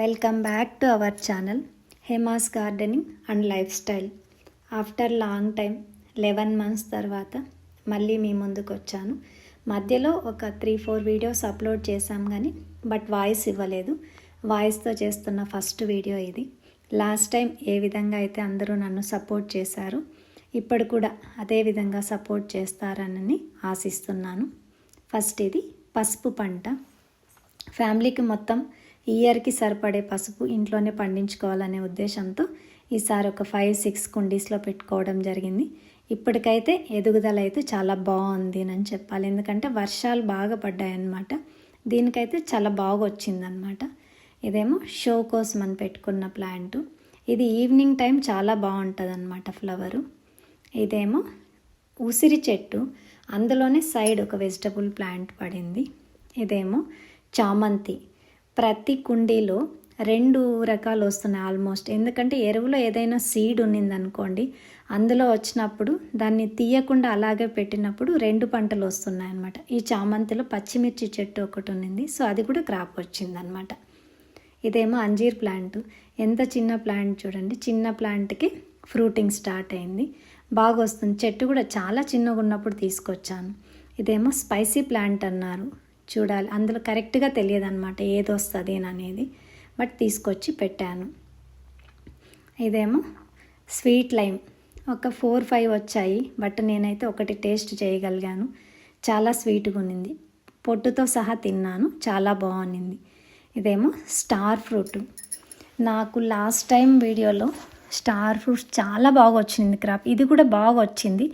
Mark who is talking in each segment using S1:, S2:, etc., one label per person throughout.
S1: Welcome back to our channel Hema's gardening and lifestyle after long time eleven months తర్వాత మళ్ళీ మీ ముందుకు వచ్చాను. మధ్యలో ఒక త్రీ ఫోర్ వీడియోస్ అప్లోడ్ చేశాం కానీ బట్ వాయిస్ ఇవ్వలేదు. వాయిస్తో చేస్తున్న ఫస్ట్ వీడియో ఇది. లాస్ట్ టైం ఏ విధంగా అయితే అందరూ నన్ను సపోర్ట్ చేశారు ఇప్పుడు కూడా అదే విధంగా సపోర్ట్ చేస్తారని ఆశిస్తున్నాను. ఫస్ట్ ఇది పసుపు పంట. ఫ్యామిలీకి మొత్తం ఇయర్కి సరిపడే పసుపు ఇంట్లోనే పండించుకోవాలనే ఉద్దేశంతో ఈసారి ఒక ఫైవ్ సిక్స్ కుండీస్లో పెట్టుకోవడం జరిగింది. ఇప్పటికైతే ఎదుగుదల అయితే చాలా బాగుంది అని చెప్పాలి. ఎందుకంటే వర్షాలు బాగా పడ్డాయన్నమాట. దీనికైతే చాలా బాగా వచ్చిందనమాట ఇదేమో షో కోసం అని పెట్టుకున్న ప్లాంట్. ఇది ఈవినింగ్ టైం చాలా బాగుంటుంది అనమాట ఫ్లవరు. ఇదేమో ఉసిరి చెట్టు. అందులోనే సైడ్ ఒక వెజిటబుల్ ప్లాంట్ పడింది. ఇదేమో చామంతి. ప్రతి కుండీలో రెండు రకాలు వస్తున్నాయి ఆల్మోస్ట్. ఎందుకంటే ఎరువులో ఏదైనా సీడ్ ఉన్నిందనుకోండి అందులో వచ్చినప్పుడు దాన్ని తీయకుండా అలాగే పెట్టినప్పుడు రెండు పంటలు వస్తున్నాయి అనమాట ఈ చామంతిలో పచ్చిమిర్చి చెట్టు ఒకటి ఉన్నింది సో అది కూడా క్రాప్ వచ్చిందనమాట ఇదేమో అంజీర్ ప్లాంట్. ఎంత చిన్న ప్లాంట్ చూడండి. చిన్న ప్లాంట్కి ఫ్రూటింగ్ స్టార్ట్ అయింది. బాగా వస్తుంది చెట్టు కూడా చాలా చిన్నగా ఉన్నప్పుడు తీసుకొచ్చాను. ఇదేమో స్పైసీ ప్లాంట్ అన్నారు. చూడాలి. అందులో కరెక్ట్గా తెలియదు అనమాట ఏది వస్తుంది అనేది బట్ తీసుకొచ్చి పెట్టాను. ఇదేమో స్వీట్ లైమ్. ఒక ఫోర్ ఫైవ్ వచ్చాయి. బట్ నేనైతే ఒకటి టేస్ట్ చేయగలిగాను. చాలా స్వీట్గా ఉన్నింది. పొట్టుతో సహా తిన్నాను. చాలా బాగుంది ఇదేమో స్టార్ ఫ్రూట్. నాకు లాస్ట్ టైం వీడియోలో స్టార్ ఫ్రూట్స్ చాలా బాగా వచ్చింది క్రాప్. ఇది కూడా బాగా వచ్చింది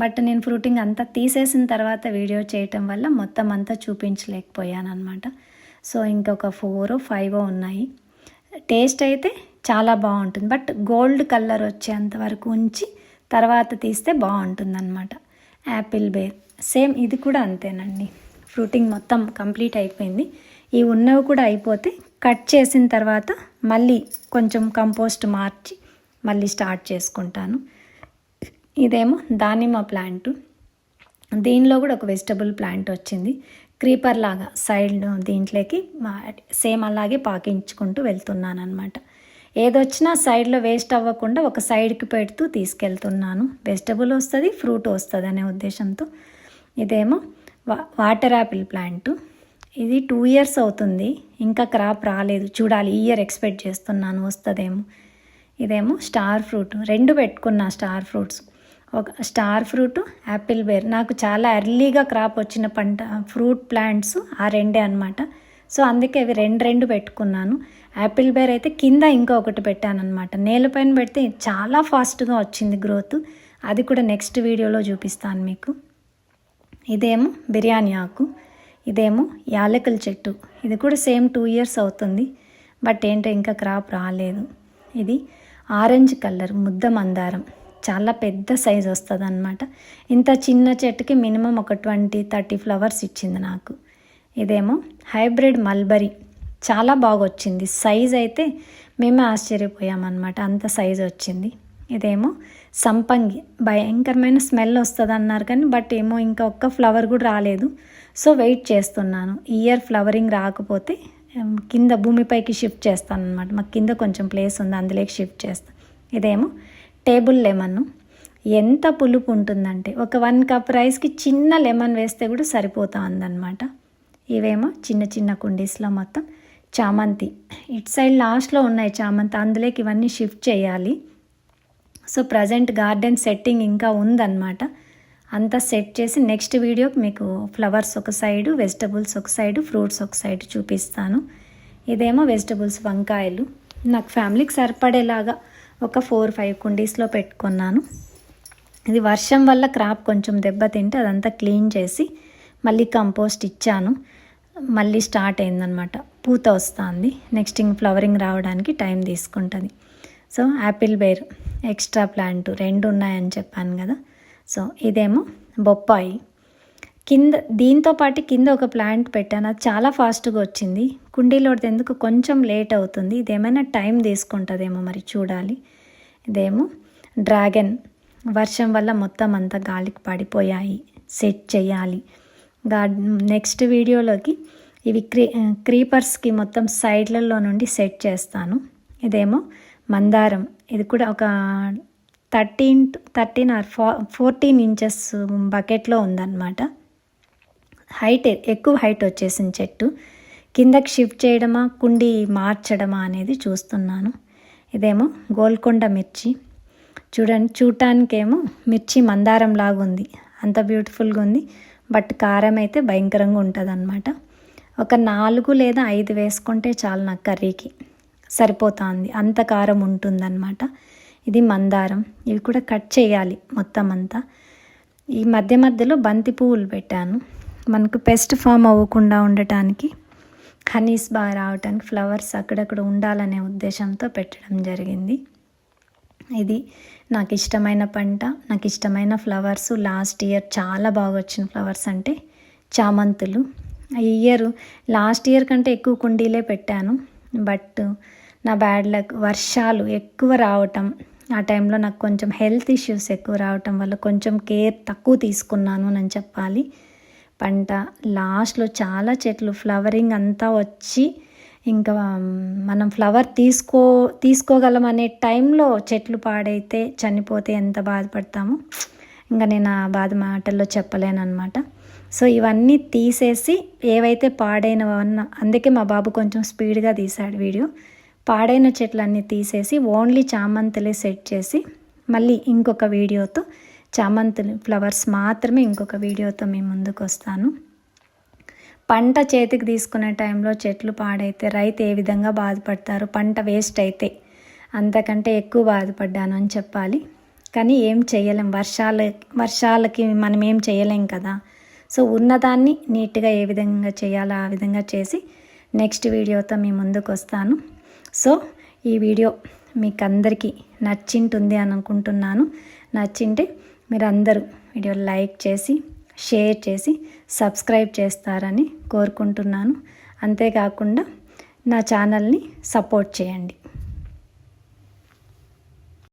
S1: బట్ నేను ఫ్రూటింగ్ అంతా తీసేసిన తర్వాత వీడియో చేయటం వల్ల మొత్తం అంతా చూపించలేకపోయాను అనమాట సో ఇంకొక ఫోర్ ఫైవ్ ఉన్నాయి. టేస్ట్ అయితే చాలా బాగుంటుంది. బట్ గోల్డ్ కలర్ వచ్చేంత వరకు ఉంచి తర్వాత తీస్తే బాగుంటుంది అనమాట యాపిల్ బేర్ సేమ్ ఇది కూడా అంతేనండి. ఫ్రూటింగ్ మొత్తం కంప్లీట్ అయిపోయింది. ఈ ఉన్నవి కూడా అయిపోతే కట్ చేసిన తర్వాత మళ్ళీ కొంచెం కంపోస్ట్ మార్చి మళ్ళీ స్టార్ట్ చేసుకుంటాను. ఇదేమో దానిమ్మ ప్లాంట్. దీనిలో కూడా ఒక వెజిటబుల్ ప్లాంట్ వచ్చింది. క్రీపర్ లాగా సైడ్ దీంట్లోకి సేమ్ అలాగే పాకించుకుంటూ వెళ్తున్నాను అనమాట ఏదొచ్చినా సైడ్లో వేస్ట్ అవ్వకుండా ఒక సైడ్కి పెడుతూ తీసుకెళ్తున్నాను. వెజిటబుల్ వస్తుంది ఫ్రూట్ వస్తుంది అనే ఉద్దేశంతో. ఇదేమో వా వాటర్ యాపిల్ ప్లాంట్. ఇది టూ ఇయర్స్ అవుతుంది. ఇంకా క్రాప్ రాలేదు. చూడాలి ఈ ఇయర్ ఎక్స్పెక్ట్ చేస్తున్నాను వస్తుందేమో. ఇదేమో స్టార్ ఫ్రూట్. రెండు పెట్టుకున్నా స్టార్ ఫ్రూట్స్. ఒక స్టార్ ఫ్రూట్ యాపిల్ బేర్. నాకు చాలా ఎర్లీగా క్రాప్ వచ్చిన పంట ఫ్రూట్ ప్లాంట్స్ ఆ రెండే అనమాట సో అందుకే అవి రెండు రెండు పెట్టుకున్నాను. యాపిల్ బేర్ అయితే కింద ఇంకొకటి పెట్టాను అనమాట నేలపైన పెడితే చాలా ఫాస్ట్గా వచ్చింది గ్రోత్. అది కూడా నెక్స్ట్ వీడియోలో చూపిస్తాను మీకు. ఇదేమో బిర్యానీ ఆకు. ఇదేమో యాలకుల చెట్టు. ఇది కూడా సేమ్ టూ ఇయర్స్ అవుతుంది. బట్ ఏంటో ఇంకా క్రాప్ రాలేదు. ఇది ఆరెంజ్ కలర్ ముద్ద మందారం. చాలా పెద్ద సైజ్ వస్తుంది అనమాట ఇంత చిన్న చెట్టుకి మినిమం ఒక ట్వంటీ థర్టీ ఫ్లవర్స్ ఇచ్చింది నాకు. ఇదేమో హైబ్రిడ్ మల్బరీ. చాలా బాగా వచ్చింది సైజ్ అయితే మేమే ఆశ్చర్యపోయామన్నమాట. అంత సైజ్ వచ్చింది. ఇదేమో సంపంగి. భయంకరమైన స్మెల్ వస్తుంది అన్నారు కానీ బట్ ఏమో ఇంకా ఒక్క ఫ్లవర్ కూడా రాలేదు. సో వెయిట్ చేస్తున్నాను. ఇయర్ ఫ్లవరింగ్ రాకపోతే కింద భూమిపైకి షిఫ్ట్ చేస్తాను అనమాట మాకు కింద కొంచెం ప్లేస్ ఉంది అందులోకి షిఫ్ట్ చేస్తాను ఇదేమో టేబుల్ లెమన్. ఎంత పులుపు ఉంటుందంటే ఒక వన్ కప్ రైస్కి చిన్న లెమన్ వేస్తే కూడా సరిపోతా ఉందన్నమాట. ఇవేమో చిన్న చిన్న కుండీస్లో మొత్తం చామంతి. ఇటు సైడ్ లాస్ట్లో ఉన్నాయి చామంతి అందులోకి ఇవన్నీ షిఫ్ట్ చేయాలి. సో ప్రజెంట్ గార్డెన్ సెట్టింగ్ ఇంకా ఉందన్నమాట. అంతా సెట్ చేసి నెక్స్ట్ వీడియోకి మీకు ఫ్లవర్స్ ఒక సైడు వెజిటబుల్స్ ఒక సైడు ఫ్రూట్స్ ఒక సైడ్ చూపిస్తాను. ఇదేమో వెజిటబుల్స్ వంకాయలు. నాకు ఫ్యామిలీకి సరిపడేలాగా ఒక ఫోర్ ఫైవ్ కుండీస్లో పెట్టుకున్నాను. ఇది వర్షం వల్ల క్రాప్ కొంచెం దెబ్బతింటే అదంతా క్లీన్ చేసి మళ్ళీ కంపోస్ట్ ఇచ్చాను. మళ్ళీ స్టార్ట్ అయిందనమాట పూత వస్తుంది. నెక్స్ట్ ఇంక ఫ్లవరింగ్ రావడానికి టైం తీసుకుంటుంది. So apple ber extra plant రెండు ఉన్నాయని చెప్పాను కదా. సో ఇదేమో బొప్పాయి. కింద దీంతో పాటు కింద ఒక ప్లాంట్ పెట్టాను. అది చాలా ఫాస్ట్గా వచ్చింది. కుండీలో ఎందుకు కొంచెం లేట్ అవుతుంది. ఇదేమైనా టైం తీసుకుంటుందేమో మరి చూడాలి. ఇదేమో డ్రాగన్. వర్షం వల్ల మొత్తం అంతా గాలికి పడిపోయాయి. సెట్ చేయాలి. నెక్స్ట్ వీడియోలోకి ఇవి క్రీ క్రీపర్స్కి మొత్తం సైడ్లలో నుండి సెట్ చేస్తాను. ఇదేమో మందారం. ఇది కూడా ఒక థర్టీన్ థర్టీన్ ఆర్ ఫో ఫోర్టీన్ ఇంచెస్ బకెట్లో ఉందన్నమాట. హైట్ ఎక్కువ హైట్ వచ్చేసింది చెట్టు. కిందకి షిఫ్ట్ చేయడమా కుండి మార్చడమా అనేది చూస్తున్నాను. ఇదేమో గోల్కొండ మిర్చి. చూడండి చూడటానికేమో మిర్చి మందారం లాగా ఉంది అంత బ్యూటిఫుల్గా ఉంది. బట్ కారం అయితే భయంకరంగా ఉంటుంది అనమాట ఒక నాలుగు లేదా ఐదు వేసుకుంటే చాలు నాకు కర్రీకి సరిపోతుంది. అంత కారం ఉంటుందన్నమాట. ఇది మందారం. ఇవి కూడా కట్ చేయాలి మొత్తం అంతా. ఈ మధ్య మధ్యలో బంతి పువ్వులు పెట్టాను. మనకు పెస్ట్ ఫామ్ అవ్వకుండా ఉండటానికి హనీస్ బాగా రావటానికి ఫ్లవర్స్ అక్కడక్కడ ఉండాలనే ఉద్దేశంతో పెట్టడం జరిగింది. ఇది నాకు ఇష్టమైన పంట నాకు ఇష్టమైన ఫ్లవర్స్. లాస్ట్ ఇయర్ చాలా బాగా వచ్చిన ఫ్లవర్స్ అంటే చామంతులు. ఈ ఇయర్ లాస్ట్ ఇయర్ కంటే ఎక్కువ కుండీలే పెట్టాను. బట్ నా బ్యాడ్ లక్ వర్షాలు ఎక్కువ రావటం ఆ టైంలో నాకు కొంచెం హెల్త్ ఇష్యూస్ ఎక్కువ రావటం వల్ల కొంచెం కేర్ తక్కువ తీసుకున్నాను అని చెప్పాలి. పంట లాస్ట్లో చాలా చెట్లు ఫ్లవరింగ్ అంతా వచ్చి ఇంకా మనం ఫ్లవర్ తీసుకో తీసుకోగలం అనే టైంలో చెట్లు పాడైతే చనిపోతే ఎంత బాధపడతామో? ఇంకా నేను ఆ బాధ మాటల్లో చెప్పలేను అనమాట సో ఇవన్నీ తీసేసి ఏవైతే పాడైనవన్న అందుకే మా బాబు కొంచెం స్పీడ్గా తీశాడు వీడియో. పాడైన చెట్లన్నీ తీసేసి ఓన్లీ చామంతులే సెట్ చేసి మళ్ళీ ఇంకొక వీడియోతో చామంతులు ఫ్లవర్స్ మాత్రమే ఇంకొక వీడియోతో మేము ముందుకు వస్తాను పంట చేతికి తీసుకునే టైంలో చెట్లు పాడైతే రైతు ఏ విధంగా బాధపడతారు? పంట వేస్ట్ అయితే అంతకంటే ఎక్కువ బాధపడ్డాను అని చెప్పాలి. కానీ ఏం చేయలేం. వర్షాల వర్షాలకి మనం ఏం చేయలేం కదా. సో ఉన్నదాన్ని నీట్గా ఏ విధంగా చేయాలో ఆ విధంగా చేసి నెక్స్ట్ వీడియోతో మీ ముందుకు వస్తాను సో ఈ వీడియో మీకు అందరికీ నచ్చింటుంది అని అనుకుంటున్నాను. నచ్చింటే మీరు అందరూ వీడియో లైక్ చేసి షేర్ చేసి సబ్స్క్రైబ్ చేస్తారని కోరుకుంటున్నాను. అంతేకాకుండా నా ఛానల్ని సపోర్ట్ చేయండి.